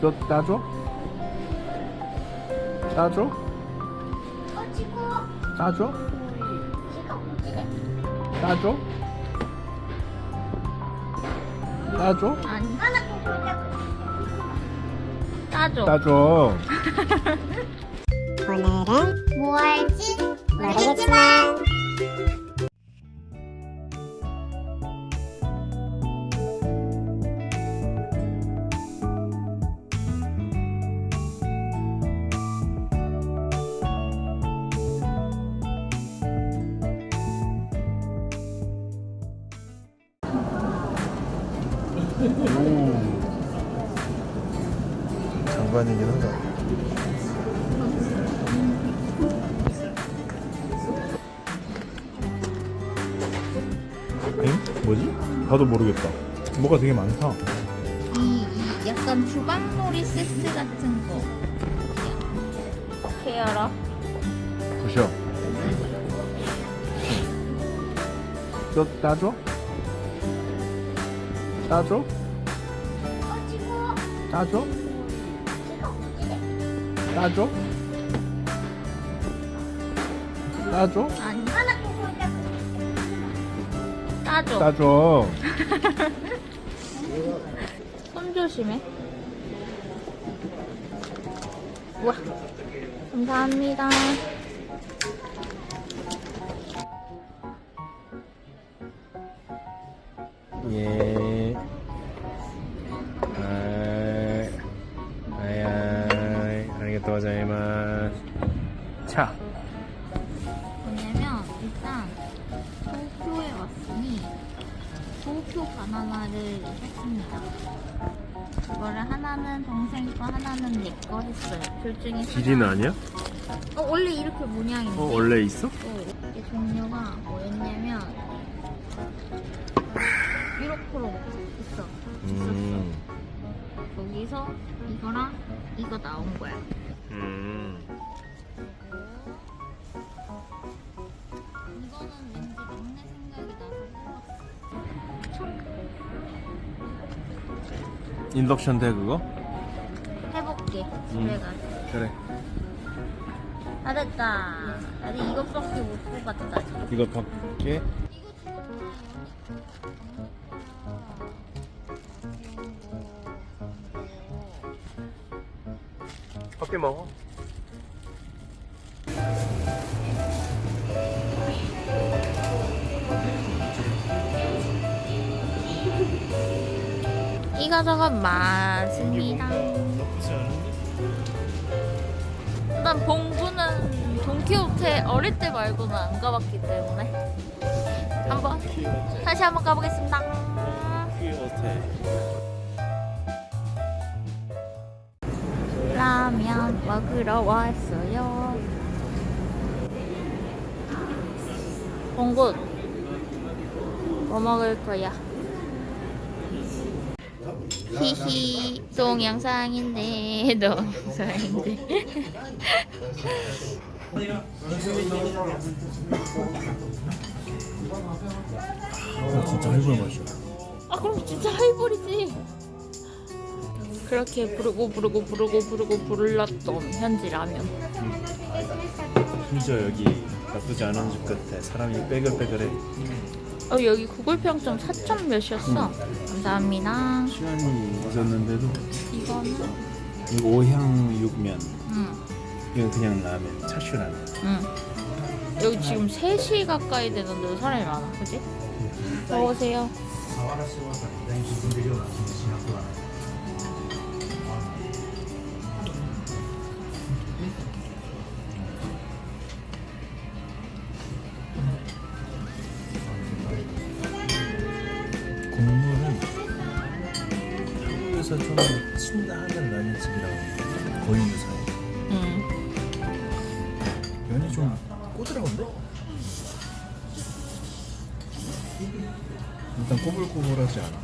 저 따줘? 따줘? 어. 따줘? 따줘? 따줘? 아니. 따줘. 따줘. 오늘은 뭐 할지 모르겠지만 장관이긴 하다. 엥? 뭐지? 봐도 모르겠다. 뭐가 되게 많다. 이, 이 약간 주방놀이 세트 같은 거. 어떻게 알아? 부셔. 저 따줘? 따줘? 따줘? 따줘? 따줘? 아니 하나 보자. 따줘. 따줘. 손 조심해. 우와. 감사합니다. 예. 왔으니 도쿄 바나나를 했습니다. 이거를 하나는 동생 거 하나는 내 거 했어요. 둘 중에 길이는 하나. 아니야? 어 원래 이렇게 모양인데. 어, 원래 있어? 어, 이게 종류가 뭐였냐면 이렇게로 있어. 음. 여기서 이거랑 이거 나온 거야. 음. 인덕션 돼, 그거? 해볼게. 집에 가서. 그래. 다 됐다. 아직 이것밖에 못 뽑았다. 지금. 이거 밖에. 이거 주고 밖에 먹어. 이거저거 많습니다. 난 봉구는 돈키호테 어릴 때 말고는 안 가봤기 때문에 한번 다시 한번 가보겠습니다. 라면 먹으러 왔어요. 봉구 뭐 먹을 거야? 히히 동영상인데 동영상인데 어, 진짜 할볼 맛이야. 아 그럼 진짜 하이볼이지 그렇게 부르고 부르고 부르고 부르고 불렀던 현지 라면 심지어 여기 나쁘지 않은 집 같아. 사람이 빼글빼글해. 어 여기 구글 평점 4점 몇이었어 감사합니다 시간이 있었는데도 이거는 이거 오향 육면. 응, 이건 그냥 라면, 차슈 라면. 응. 여기 지금 3시 가까이 되는데도 사람이 많아 그지? 먹으세요 좀 친다하는 라면집이랑 거의 유사해. 응. 면이 좀 꼬들한데? 일단 꼬불꼬불하지 않아.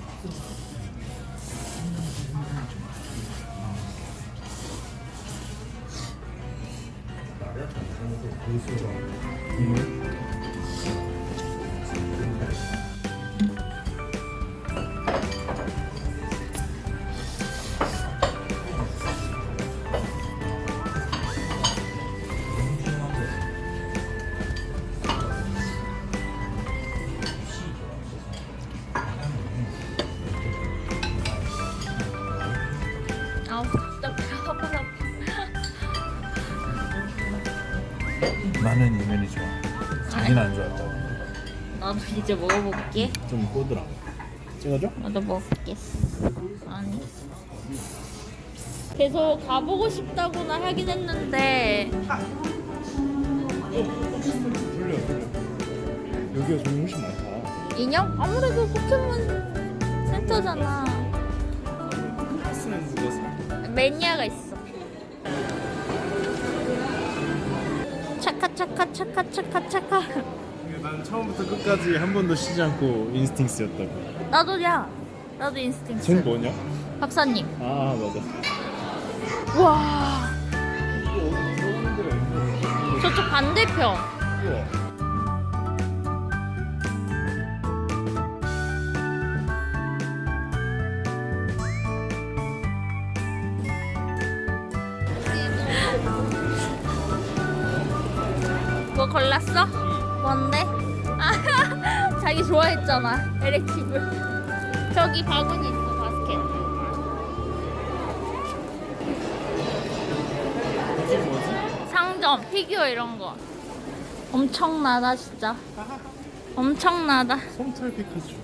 나는 이면이 좋아. 자기는 안 좋아했다고. 나도 이제 먹어볼게. 좀 꼬드라. 찍어줘? 나도 먹겠어. 아니. 계속 가보고 싶다고는 하긴 했는데 돌려 돌려. 여기가 좀 훨씬 많다. 인형? 아무래도 포켓몬 센터잖아. 쓰는 누가 매니아가 있어. 차카 차카 차카 차카. 난 처음부터 끝까지 한 번도 쉬지 않고 인스팅스였다고. 나도야. 나도 인스팅스. 쟤는 뭐냐? 박사님. 아 맞아. 와. 저쪽 반대편. 우와. 뭐 골랐어? 뭔데? 아, 자기 좋아했잖아. 에렉티브. 저기 바구니 있어, 바스켓. 이게 뭐지? 상점, 피규어 이런 거. 엄청나다, 진짜. 엄청나다. 솜털 피카츄.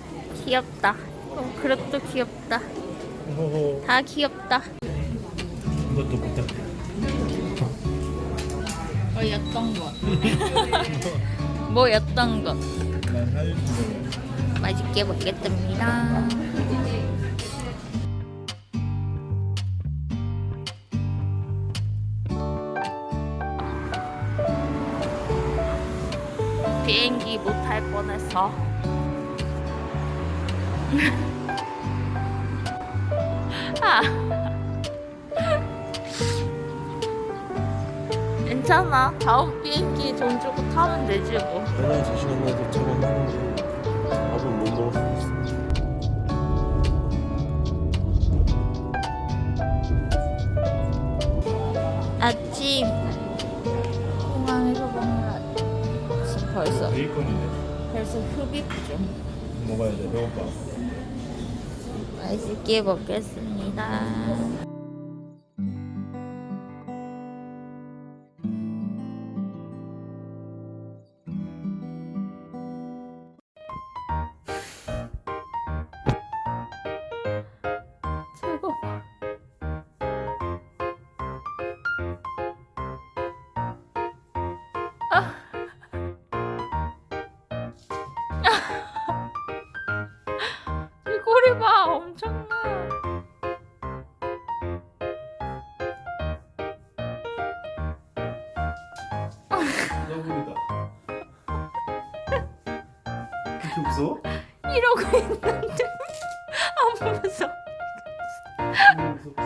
귀엽다. 어, 그릇도 귀엽다. 다 귀엽다. 이것도 부탁해. 뭐였던 것? 뭐였던 것? 맛있게 먹겠답니다. 비행기 못 탈 뻔했어. 아. 괜찮아. 다음 비행기 돈 주고 타면 되지 뭐. 화장실 시간 내에 도착은 하는데 밥은 못 있어. 아침 공항에서 먹는 아침 벌써 베이컨이네. 벌써 흡입 좀 먹어야 돼. 배고파. 맛있게 먹겠습니다. 너구리다. 그렇게 무서워? 이러고 있는데 안 무서워 너무 무섭지.